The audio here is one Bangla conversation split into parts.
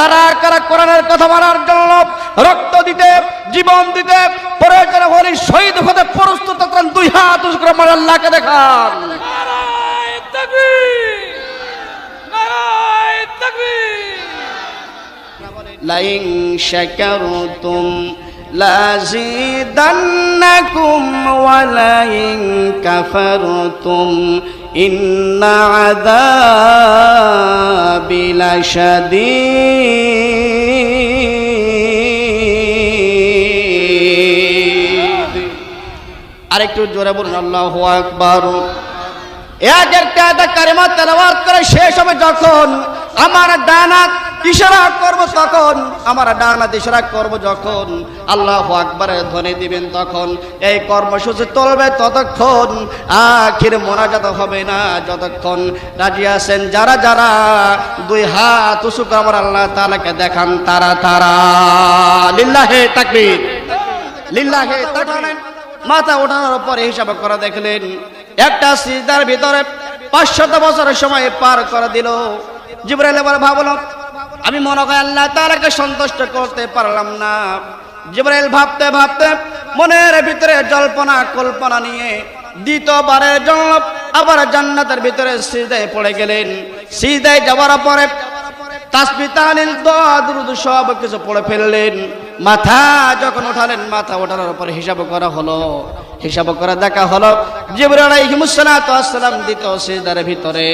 কারা কারা কোরআনের কথা মানার জন্য রক্ত দিতে, জীবন দিতে, প্রয়োজন হলে শহীদ হতে প্রস্তুত দুই হাত করে আল্লাহকে দেখান। লাইং শাকারতুম লাজিদান্নাকুম ওয়ালাইং কাফারতুম إن عذابي لشديد আরেকটু জোরে বলুন আল্লাহু আকবার এক একটা আয়াত কারিমা তেলাওয়াত করে শেষ হবে যখন আমার ডানাত ইশারা করব তখন? আমার ডানাত ইশারা করব যখন? আল্লাহ আকবারের ধ্বনি দিবেন তখন। এই কর্মসূচি চলবে ততক্ষণ। আখির মোনাজাত হবে না যতক্ষণ। রাজি আছেন যারা যারা, দুই হাত উঁচু আমার আল্লাহ তাআলাকে দেখান তারা তারা। লিল্লাহে তাকবীর। লিল্লাহে তাকবীর। মাথা ওঠানোর পরে হিসাব করে দেখলেন, একটা সিজদার ভিতরে পাঁচশত বছরের সময় পার করে দিল। জিব্রাইল এবার ভাবলো আমি মনে করি আল্লাহ তাআলাকে সন্তুষ্ট করতে পারলাম না। জিব্রাইল ভাবতে ভাবতে মনের ভিতরে জল্পনা, কল্পনা নিয়ে দ্বিতীয়বারের জন্য আবার জান্নাতের ভিতরে সিজদায় পড়ে গেলেন। সিজদায় যাওয়ার পরে তাসবি, তাহলিল, দোয়া, দুরুদ সব কিছু পড়ে ফেললেন। মাথা যখন উঠালেন, মাথা ওঠানোর পরে হিসাব করা হলো হিসাব করে দেখা হলো। আসসালাম দ্বিতীয় সিজদার ভিতরে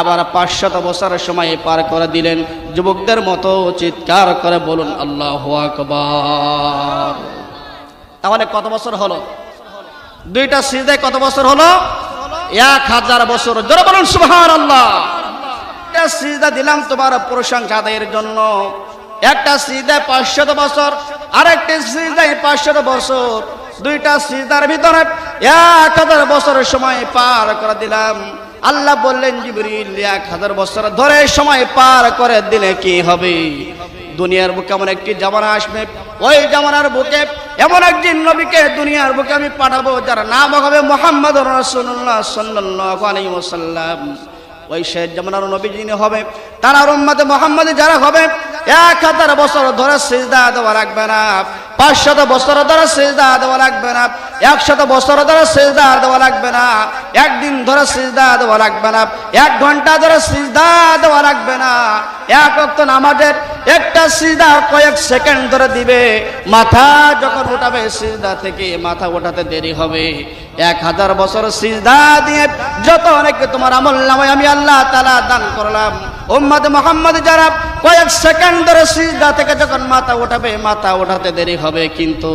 আবার 500 বছরের সময় পার করে দিলেন। যুবকদের মতো চিৎকার করে বলুন, আল্লাহু আকবার। তাহলে কত বছর হলো? দুইটা সিজদায় কত বছর হলো? এক হাজার বছর। জোরে বলুন, সুবহানাল্লাহ। একটা সিজদা দিলাম তোমার প্রশংসা আদায়ের জন্য। একটা সিজদায় পাঁচশত বছর, আরেকটি সিজদায় পাঁচশত বছর। দুইটা সিজদার ভিতরে এক হাজার বছরের সময় পার করে দিলাম। আল্লাহ বললেন, জিবরিল, এক হাজার বছর ধরে সময় পার করে দিলে কি হবে? দুনিয়ার বুকে এমন একটি জামানা আসবে। ওই জামানার বুকে এমন একজন নবীকে দুনিয়ার বুকে আমি পাঠাবো, যার নাম হবে মোহাম্মদ রসুল্লাহ সাল্লাহ আলাইহি ওয়াসাল্লাম। ওই শেষ জামানার নবী যিনি হবে, তারা উম্মতে মোহাম্মদ যারা হবে, এক হাজার বছর ধরে সিজদা দেওয়া রাখবে না। পাঁচশত বছর ধরে সিজদা দেওয়া লাগবে না, একশত বছর ধরে সিজদা দেওয়া লাগবে না, একদিন ধরে সিজদা দেওয়া লাগবে না, এক ঘণ্টা ধরে সিজদা দেওয়া লাগবে না, এক অক্ত নামাজের একটা সিজদা কয়েক সেকেন্ড ধরে দিবে, মাথা যখন উঠাবে সিজদা থেকে মাথা ওঠাতে দেরি হবে। এক হাজার বছর সিজদা দিয়ে যত অনেকে তোমার আমল নামায় আমি আল্লাহ তালা দান করলাম। উম্মদ মোহাম্মদ যারা কয়েক সেকেন্ড ধরে সিজদা থেকে যখন মাথা ওঠাবে মাথা ওঠাতে দেরি হবে কিন্তু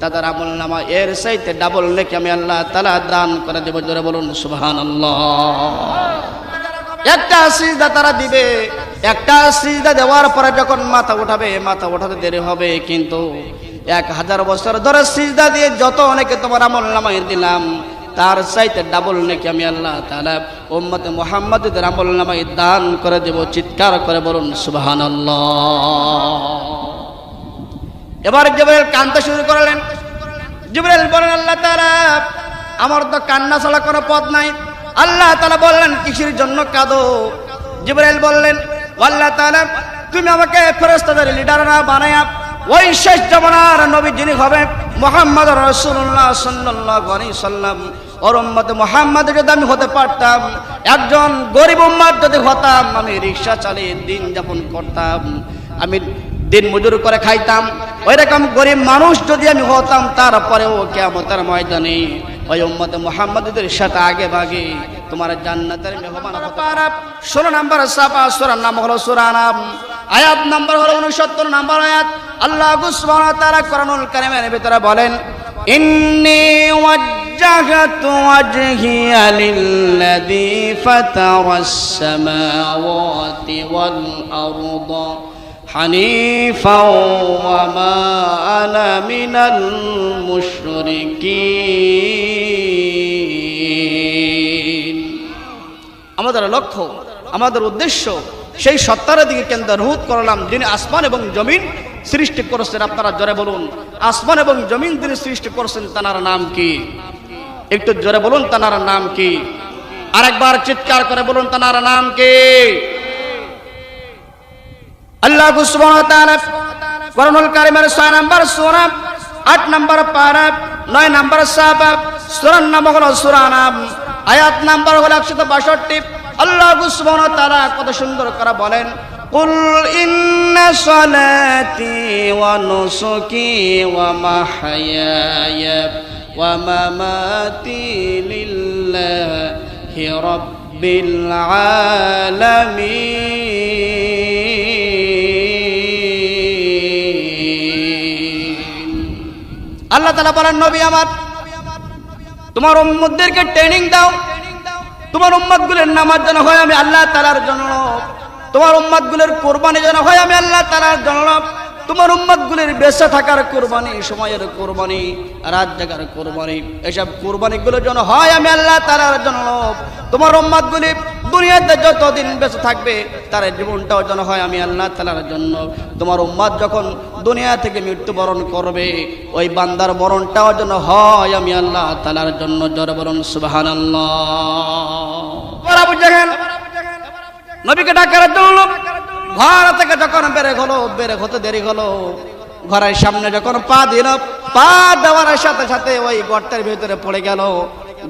তাদের আমল নামা এর চাইতে ডাবল নাকি আমি আল্লাহ তালা দান করে দেবো। জোরে বলুন সুবহান একটা সিজদা তারা দিবে, একটা সিজদা দেওয়ার পরে যখন মাথা উঠাবে, মাথা উঠাতে দেরি হবে কিন্তু এক হাজার বছর ধরে সিজদা দিয়ে যত অনেকে তোমার আমল নামাই দিলাম তার চাইতে ডাবল নাকি আমি আল্লাহ তাআলা উম্মতে মুহাম্মাদের আমল নামাই দান করে দেব, চিৎকার করে বলুন, সুবহানাল্লাহ। এবার জিবরাইল কান্দতে শুরু করলেন। জিবরাইল বলেন আল্লাহ তালা আমার তো কান্না ছাড়া কোনো পথ নাই। আল্লাহ তাআলা বললেন, কিসের জন্য কাঁদো? জিবরাইল বললেন, আল্লাহ তাআলা, তুমি আমাকে ফেরেশতাদের লিডার না বানায়া, ওই শেষ জামানার নবী যিনি হবে মোহাম্মদ রসুল্লাহ সাল্লাল্লাহু আলাইহি সাল্লাম, ওর উম্মতে মোহাম্মদ যদি আমি হতে পারতাম, একজন গরিব উম্মাদ যদি হতাম, আমি রিক্সা চালিয়ে দিন যাপন করতাম, আমি দিন মজুর করে খাইতাম। ওই রকম গরিব মানুষ যদি আমি হতাম, তারপরেও কেমতের ময়দানে ওই উম্মতে মোহাম্মদের সাথে আগে ভাগে তোমার জান্নাতের মেহমান ষোলো নম্বর সাপা সুরার নাম হলো সুরানাম আয়াত নাম্বার হলো উনসত্তর নাম্বার আয়াত আল্লাহ গুসবান তারা কোরআনুল কারিমের ভিতরে বলেন ইন্নি ওয়াজ্জাহাতু ওয়াজহিয়া লিল্লাযী ফাতারাস সামাওয়াতি ওয়াল আরদা حنيفا وما أنا من المشركين আমাদের লক্ষ্য, আমাদের উদ্দেশ্য, সেই সত্তার দিকে কেন্দ্র কেন্দ্রভূত করলাম যিনি আসমান এবং জমিন সৃষ্টি করেছেন। আপনারা জোরে বলুন, আসমান এবং জমিন যিনি সৃষ্টি করেছেন, তানার নাম কি? একটু জোরে বলুন, তানার নাম কি? আরেকবার চিৎকার করে বলুন, তানার নাম কি? আল্লাহ কোরআনুল কারীমের 6 নম্বর সূরা 8 নম্বর পারা 9 নম্বর সাবা, সূরার নাম হলো সূরা নাম। আয়াত নাম্বার হলো 162 আল্লাহ সুবহানাহু ওয়া তাআলা কত সুন্দর করে বলেন قل إن صلاتي ونسكي ومحياي ومماتي لله رب العالمين আল্লাহ তালা বলেন নবী আমার তোমার উম্মদদেরকে ট্রেনিং দাও। তোমার উম্মত গুলের নামাজ যেন হয়, আমি আল্লাহ তালার জন্য তোমার উম্মত গুলের কোরবানি যেন হয়, আমি আল্লাহ তালার জন্য তোমার উম্মত গুলির বেঁচে থাকার কোরবানি, সময়ের কোরবানি, রাত জাগার কোরবানি, এসব কোরবানি গুলো যেন হয়, আমি আল্লাহ তালার জন্য তোমার উম্মত গুলি দুনিয়াতে যতদিন বেঁচে থাকবে, তার জীবনটাও যেন হয় আমি আল্লাহ তালার জন্য। তোমার উম্মাদ যখন দুনিয়া থেকে মৃত্যুবরণ করবে, ওই বান্দার মরণটাও যেন হয় আমি আল্লাহ তালার জন্য। জড় বরণ সুবাহান নবীকে ডাকার জন্য ঘর থেকে যখন বেড়ে হলো বেড়ে হতে দেরি হলো, ঘরের সামনে যখন পা দিল, পা দেওয়ার সাথে সাথে ওই গর্তের ভিতরে পড়ে গেল।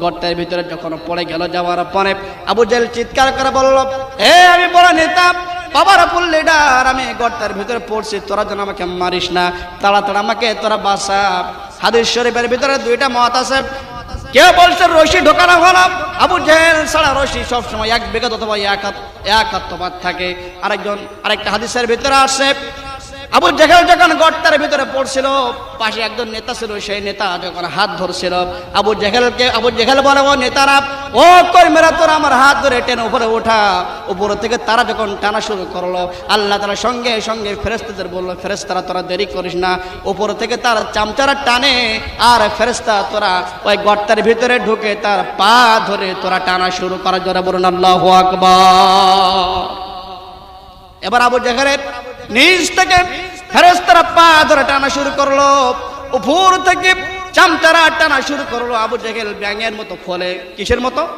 গর্তের ভিতরে যখন পড়ে গেল, যাওয়ার পরে আবু জেল চিৎকার করে বলল হে আমি বড় নেতা বাবার ফুল লিডার আমি গর্তের ভিতরে পড়ছি। তোরা যেন আমাকে মারিস না। তাড়াতাড়ি আমাকে, তোরা বাসা হাদিস শরীফের ভিতরে দুইটা মত আছে। কে বলছে, রশি ঢোকানো হলো আবু জেহেল সারা রশি সবসময় এক বেগত অথবা এক হাত এক হাত তোমার থাকে। আরেকজন আরেকটা হাদিসের ভিতরে আসছে আবু জেহেল যখন গর্তার ভিতরে পড়ছিল, পাশে একজন নেতা ছিল, সেই নেতা যখন হাত ধরছিল, আবু জেহেলকে, আবু জেহেল বলে, ও নেতারা, ও কর্মীরা, তোরা আমার হাত ধরে টেনে উপরে ওঠা উপর থেকে তারা যখন টানা শুরু করল, আল্লাহ তারা সঙ্গে সঙ্গে ফেরেস্তাদের বলল ফেরেস্তারা তোরা দেরি করিস না। উপর থেকে তার চামচারা টানে, আর ফেরেস্তা তোরা ওই গর্তার ভিতরে ঢুকে তার পা ধরে তোরা টানা শুরু করার জন্য বলুন, আল্লাহ আকবার। এবার আবু জাহেলের নিজ থেকে ফেরেস্তারা পা ধরে টানা শুরু করল। উপর থেকে চামচারা টানা শুরু করল। আবু জেহেল ব্যাঙের মতো ফলে। কিসের মতো?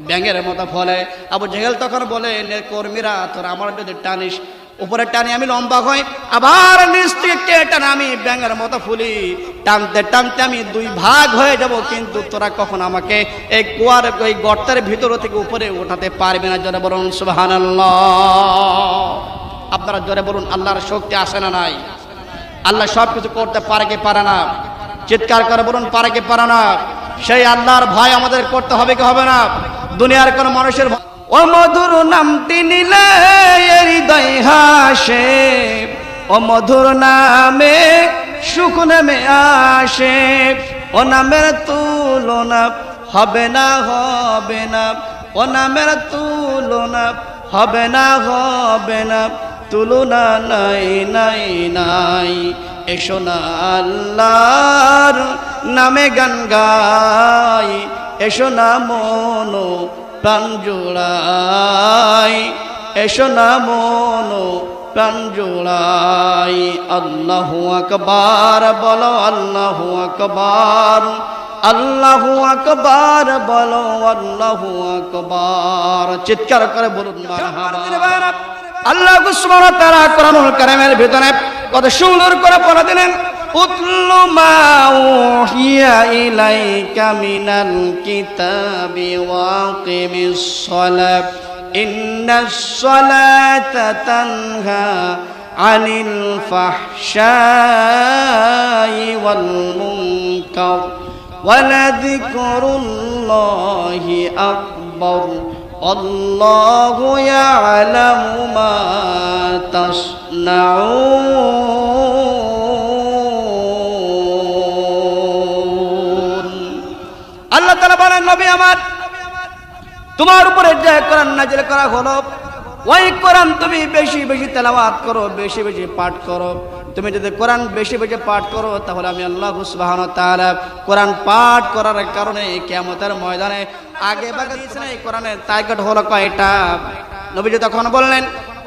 ব্যাঙের মতো ফলে। আবু জেহেল তখন বলে, "নে কর্মীরা, তোরা আমার যদি টানিস। উপরে টানি আমি লম্বা হই। আবার নিচ থেকে কে আমি? ব্যাঙের মতো ফুলি। টানতে টানতে আমি দুই ভাগ হয়ে যাব। কিন্তু তোরা কখন আমাকে এই কুয়ার, এই গর্তের ভিতর থেকে উপরে ওঠাতে পারবে না? জোরে বলুন, সুবহানাল্লাহ। আপনারা জোরে বলুন, আল্লাহর শক্তি আসে না নাই? আল্লাহ সব কিছু করতে পারে কি পারে না? চিৎকার করে বলুন, পারে কি পারে না? সেই আল্লাহর ভয় আমাদের করতে হবে কি হবে না? দুনিয়ার কোন মানুষের ও মধুর নামটি নিলে হৃদয় হাসে। ও মধুর নামে সুখ নেমে আসে। ও নামের তুলনা হবে না হবে না। ও নামের তুলনা হবে না হবে না। তুলনা নাই নাই নাই। এসো না আল্লাহর নামে গান গাই। এসো না মনো প্রাণ জোড়াই। এসো না মনো প্রাণ জোড়াই। আল্লাহ আকবার, বলো আল্লাহ আকবার। আল্লাহ আকবার, বলো আল্লাহ আকবার। চিৎকার করে বলুন, মারহাবা। আল্লাহ সুবহানাহু ওয়া তাআলা কোরআনুল কারীমের ভিতরে কত সুন্দর করে পড়া দিলেন, উতলু মা ইলাইকা মিনাল কিতাবি ওয়া কিমিস সালাত ইন্নাস সালাতা তানহা আনিল ফাহশাই ওয়াল মুনকার আকবার। الله يعلم ما تصنعون আল্লাহ তালা বলেন নবী আমার তোমার উপরে যে কোরআন নাজিল করা হলো ওই কোরআন তুমি বেশি বেশি তেলাওয়াত করো বেশি বেশি পাঠ করো তুমি যদি কোরআন বেশি বেশি পাঠ করো, তাহলে আমি আল্লাহ সুবহানাহু ওয়া তাআলা কোরআন পাঠ করার কারণে কিয়ামতের ময়দানে আগে বাগে এই কোরআনের টার্গেট হলো কয়টা? নবীজি তখন বললেন,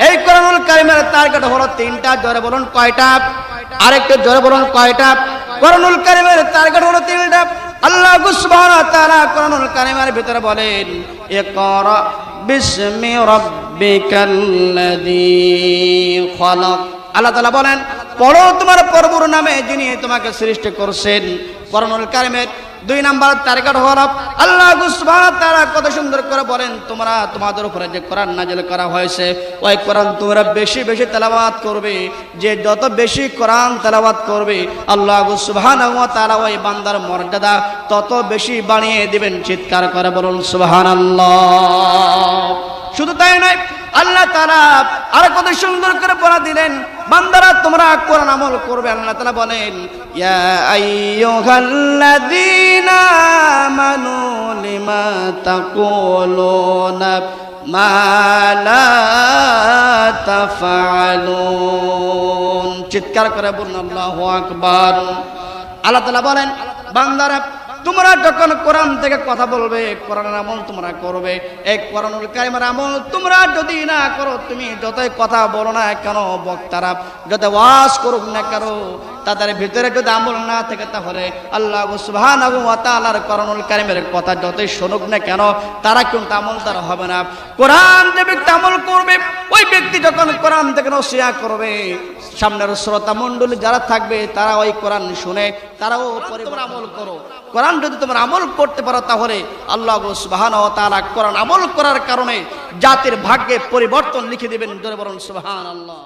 এই কোরআনুল কারিমের টার্গেট হলো তিনটা, জোরে বলুন কয়টা? আরেকটু জোরে বলুন কয়টা? কোরআনুল কারিমের টার্গেট হলো তিনটা। আল্লাহ সুবহানাহু তাআলা কোরআনুল কারীমের ভিতরে বলেন, ইকরা বিসমি রাব্বিকাল্লাযী খলাক। আল্লাহ তাআলা বলেন পড়ো তোমার প্রভুর নামে যিনি তোমাকে সৃষ্টি করছেন। কোরআনুল কারীমের দুই নাম্বার হল, আল্লাহ ওয়া তাআলা কত সুন্দর করে বলেন, তোমরা তোমাদের উপরে যে কোরআন নাজিল করা হয়েছে, ওই কোরআন তোমরা বেশি বেশি তেলাওয়াত করবে। যে যত বেশি কোরআন তেলাওয়াত করবে, আল্লাহ সুবহানাহু ওয়া তাআলা ওই বান্দার মর্যাদা তত বেশি বানিয়ে দিবেন। চিৎকার করে বলুন, সুবহানাল্লাহ। শুধু তাই নয়, আল্লাহ তাআলা আর কত সুন্দর করে বলা দিলেন। বান্দারা তোমরা কোরআন আমল করবে, আল্লাহ তাআলা বলেন, ইয়া আইয়ুহাল্লাযীনা আমানু লিমা তাকুলুনা মা লা তাফআলুন। চিৎকার করে বলুন, আল্লাহু আকবার। আল্লাহ তাআলা বলেন, বান্দারা তোমরা যখন কোরআন থেকে কথা বলবে, কোরআনের আমল তোমরা করবে। এই কোরআনুল কারিমের আমল তোমরা যদি না করো, তুমি যতই কথা বলো না কেন, বক্তারা যত ওয়াজ করুক না কেন তাদের ভিতরে যদি আমল না থাকে তাহলে আল্লাহ সুবহানাহু ওয়া তাআলার কোরআনুল কারিমের কথা যতই শুনুক না কেন তারা কিন্তু আমল তারা হবে না। কোরআন যে ব্যক্তি আমল করবে ওই ব্যক্তি যখন কোরআন থেকে নসিয়া করবে সামনের শ্রোতা মণ্ডলী যারা থাকবে তারা ওই কোরআন শুনে তারাও পরিবার আমল করো। কোরআন যদি তোমরা আমল করতে পারো তাহলে আল্লাহ সুবাহান ও তারা কোরআন আমল করার কারণে জাতির ভাগ্যে পরিবর্তন লিখে দেবেন। জোরে সুবাহান আল্লাহ